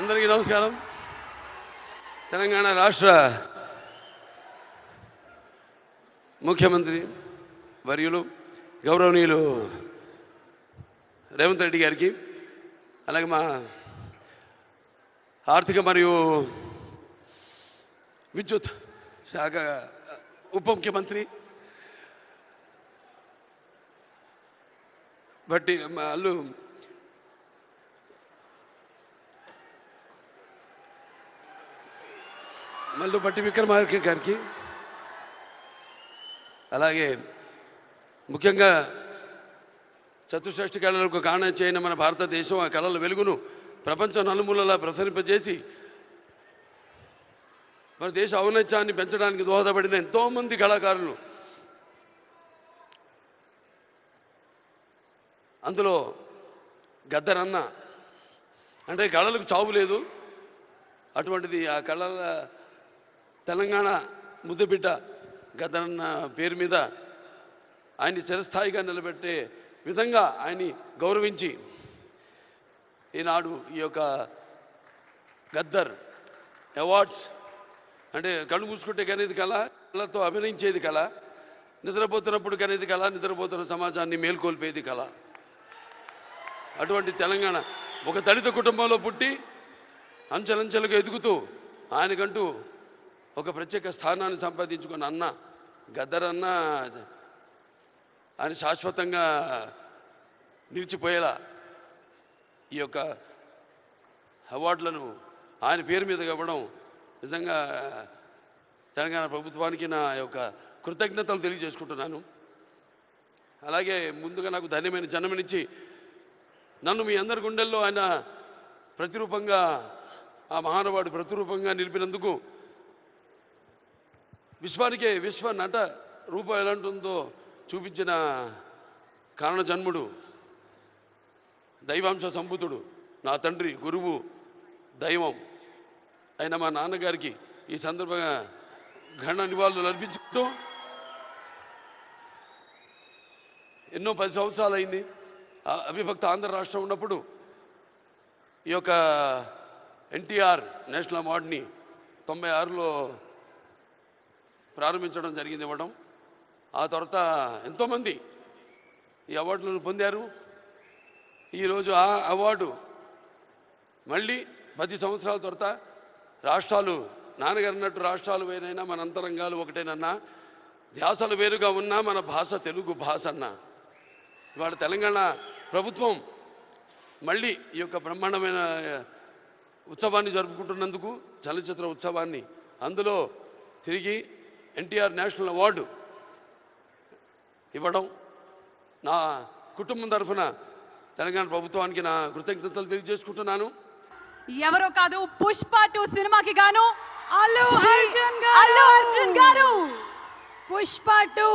అందరికీ నమస్కారం. తెలంగాణ రాష్ట్ర ముఖ్యమంత్రి వర్యులు గౌరవనీయులు రేవంత్ రెడ్డి గారికి అలాగే మా ఆర్థిక మరియు విద్యుత్ శాఖ ఉప ముఖ్యమంత్రి బట్టి అల్లు మల్లుపట్టి విక్రమార్క గారికి. అలాగే ముఖ్యంగా చతుషష్ఠి కళలకు కారణం చేయన మన భారతదేశం ఆ కళల వెలుగును ప్రపంచం నలుమూలలా ప్రసరింపజేసి మన దేశ ఔన్నత్యాన్ని పెంచడానికి దోహదపడిన ఎంతోమంది కళాకారులు. అందులో గద్దరన్న అంటే కళలకు చావు లేదు. అటువంటిది ఆ కళల తెలంగాణ ముద్దుబిడ్డ గత పేరు మీద ఆయన్ని చిరస్థాయిగా నిలబెట్టే విధంగా ఆయన్ని గౌరవించి ఈనాడు ఈ యొక్క గద్దర్ అవార్డ్స్ అంటే కళ్ళు మూసుకుంటే కనేది కళ కళతో అభినయించేది కళ నిద్రపోతున్నప్పుడు కనేది కళ నిద్రపోతున్న సమాజాన్ని మేల్కొల్పేది కళ. అటువంటి తెలంగాణ ఒక దళిత కుటుంబంలో పుట్టి అంచెలంచెలుగా ఎదుగుతూ ఆయనకంటూ ఒక ప్రత్యేక స్థానాన్ని సంపాదించుకున్న అన్న గద్దరన్న ఆయన శాశ్వతంగా నిలిచిపోయేలా ఈ యొక్క అవార్డులను ఆయన పేరు మీద ఇవ్వడం నిజంగా తెలంగాణ ప్రభుత్వానికి నా యొక్క కృతజ్ఞతలు తెలియజేసుకుంటున్నాను. అలాగే ముందుగా నాకు ధన్యమైన జన్మనిచ్చి నన్ను మీ అందరి గుండెల్లో ఆయన ప్రతిరూపంగా ఆ మహానుభావుడు ప్రతిరూపంగా నిలిపినందుకు విశ్వానికే విశ్వ నట రూపం ఎలాంటిందో చూపించిన కారణ జన్ముడు దైవాంశ సంభూతుడు నా తండ్రి గురువు దైవం. అయిన మా నాన్నగారికి ఈ సందర్భంగా ఘన నివాళులు అర్పించుకుంటూ ఎన్నో పది సంవత్సరాలు అయింది అవిభక్త ఆంధ్ర రాష్ట్రం ఉన్నప్పుడు ఈ యొక్క ఎన్టీఆర్ నేషనల్ అవార్డుని తొంభై ఆరులో ప్రారంభించడం జరిగింది ఇవ్వడం. ఆ తర్వాత ఎంతోమంది ఈ అవార్డులను పొందారు. ఈరోజు ఆ అవార్డు మళ్ళీ పది సంవత్సరాల తర్వాత రాష్ట్రాలు నాన్నగారు అన్నట్టు రాష్ట్రాలు వేరైనా మన అంతరంగాలు ఒకటేనన్నా ధ్యాసలు వేరుగా ఉన్నా మన భాష తెలుగు భాష అన్నా. ఇవాళ తెలంగాణ ప్రభుత్వం మళ్ళీ ఈ యొక్క బ్రహ్మాండమైన ఉత్సవాన్ని జరుపుకుంటున్నందుకు చలనచిత్ర ఉత్సవాన్ని అందులో తిరిగి ఎన్టీఆర్ నేషనల్ అవార్డు ఇవ్వడం నా కుటుంబం తరఫున తెలంగాణ ప్రభుత్వానికి నా కృతజ్ఞతలు తెలియజేసుకుంటున్నాను. ఎవరో కాదు పుష్ప టూ సినిమాకి గాను అల్లు అర్జున్ అల్లు అర్జున్ గారు. పుష్ప టూ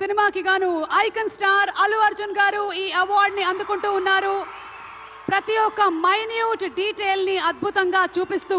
సినిమాకి గాను ఐకన్ స్టార్ అల్లు అర్జున్ గారు ఈ అవార్డ్ని అందుకుంటూ ఉన్నారు. ప్రతి ఒక్క మైన్యూట్ డీటెయిల్ని అద్భుతంగా చూపిస్తూ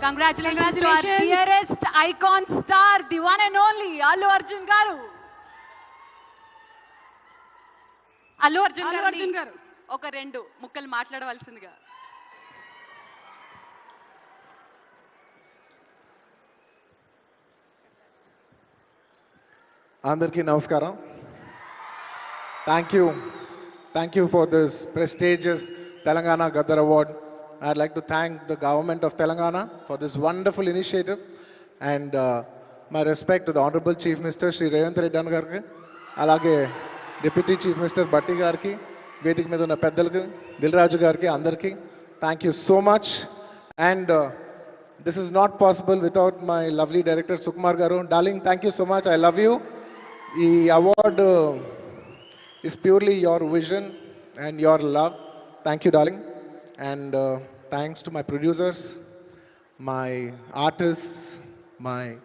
Congratulations, to our dearest icon star, the one and only Allu Arjun garu. Allu Arjun Allu గారు అర్జున్ గారు. ఒక రెండు ముక్కలు మాట్లాడవలసిందిగా. అందరికీ నమస్కారం. Thank you thank you for this prestigious Telangana Gaddar award I'd like to thank the government of Telangana for this wonderful initiative and my respect to the honourable chief minister Shri Revanth Reddy అన్న గారికి అలాగే deputy chief minister Bhatti గారికి వేదిక మీద ఉన్న పెద్దలకి దిల్రాజు గారికి అందరికీ thank you so much and This is not possible without my lovely director Sukumar Garu. Darling, thank you so much. I love you. The award uh, is purely your vision and your love. Thank you, darling. And uh, thanks to my producers, my artists, my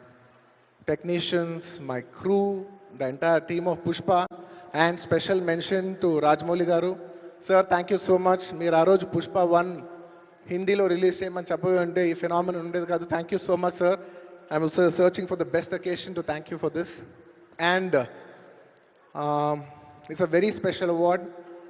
technicians, my crew, the entire team of Pushpa, and special mention to Rajmouli Garu. Sir, thank you so much. మీరు ఆ రోజు Pushpa one హిందీలో release చేయమని చెప్పబోయి ఉంటే ఈ phenomenon ఉండేది కాదు thank you so much sir I'm searching for the best occasion to thank you for this and it's a very special award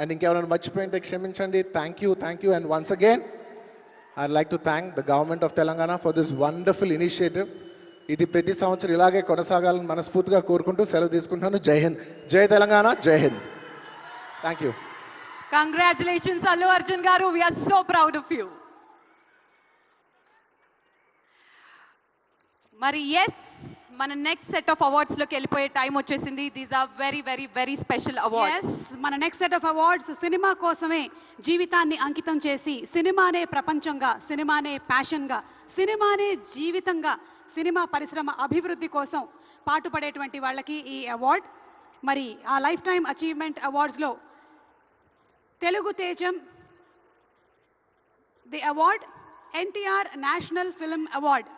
and ఇంకెవరైనా మర్చిపోయింటే క్షమించండి. Thank you thank you and once again I like to thank the government of Telangana for this wonderful initiative ఇది ప్రతి సంవత్సరం ఇలాగే కొనసాగాలని మనస్ఫూర్తిగా కోరుకుంటూ సెలవు తీసుకుంటున్నాను. జై హింద్. జై తెలంగాణ జై Hind. Thank you congratulations Allu Arjun గారు. We are so proud of you మరి ఎస్ మన నెక్స్ట్ సెట్ ఆఫ్ అవార్డ్స్లోకి వెళ్ళిపోయే టైం వచ్చేసింది. These are very very very special awards మన next set of awards cinema కోసమే జీవితాన్ని అంకితం చేసి సినిమానే ప్రపంచంగా సినిమానే ప్యాషన్గా సినిమానే జీవితంగా సినిమా పరిశ్రమ అభివృద్ధి కోసం పాటుపడేటువంటి వాళ్ళకి ఈ అవార్డ్ మరి ఆ లైఫ్ టైం అచీవ్మెంట్ అవార్డ్స్లో తెలుగు తేజం the award NTR national film award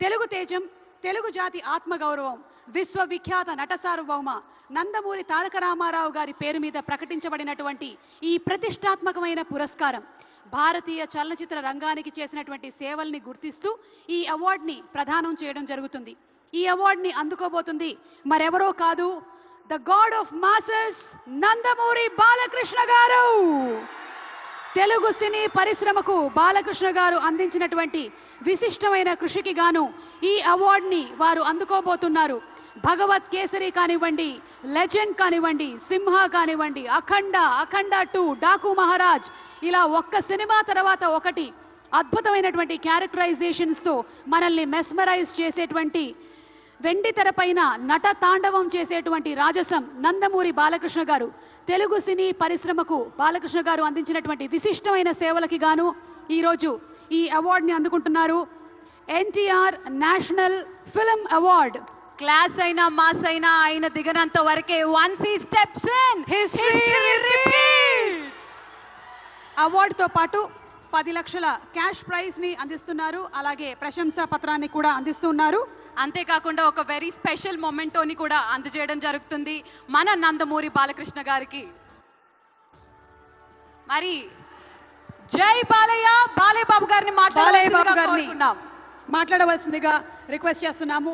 Telugu తేజం తెలుగు జాతి ఆత్మగౌరవం విశ్వవిఖ్యాత నటసార్వభౌమ నందమూరి తారక రామారావు గారి పేరు మీద ప్రకటించబడినటువంటి ఈ ప్రతిష్టాత్మకమైన పురస్కారం భారతీయ చలనచిత్ర రంగానికి చేసినటువంటి సేవల్ని గుర్తిస్తూ ఈ అవార్డుని ప్రదానం చేయడం జరుగుతుంది. ఈ అవార్డుని అందుకోబోతుంది మరెవరో కాదు the god of masses Nandamuri Balakrishna గారు! తెలుగు సినీ పరిశ్రమకు బాలకృష్ణ గారు అందించినటువంటి విశిష్టమైన కృషికి గాను ఈ అవార్డుని వారు అందుకోబోతున్నారు. భగవత్ కేసరి కానివ్వండి లెజెండ్ కానివ్వండి సింహ కానివ్వండి అఖండ అఖండ టూ డాకు మహారాజ్ ఇలా ఒక్క సినిమా తర్వాత ఒకటి అద్భుతమైనటువంటి క్యారెక్టరైజేషన్స్తో మనల్ని మెస్మరైజ్ చేసేటువంటి వెండి తెరపైన నట తాండవం చేసేటువంటి రాజసం నందమూరి బాలకృష్ణ గారు. తెలుగు సినీ పరిశ్రమకు బాలకృష్ణ గారు అందించినటువంటి విశిష్టమైన సేవలకి గాను ఈరోజు ఈ అవార్డుని అందుకుంటున్నారు. NTR national film award. Class అయినా మాస్ అయినా ఆయన దిగనంత వరకే వన్స్ ఈ స్టెప్స్ ఇన్. అవార్డుతో పాటు పది లక్షల క్యాష్ ప్రైజ్ని అందిస్తున్నారు. అలాగే ప్రశంసా పత్రాన్ని కూడా అందిస్తున్నారు అంతేకాకుండా ఒక వెరీ స్పెషల్ మొమెంటోని కూడా అందజేయడం జరుగుతుంది. మన నందమూరి బాలకృష్ణ గారికి. మరి జై బాలయ్య బాలయ్య బాబు గారిని మాట్లాడాలి మాట్లాడవలసిందిగా రిక్వెస్ట్ చేస్తున్నాము.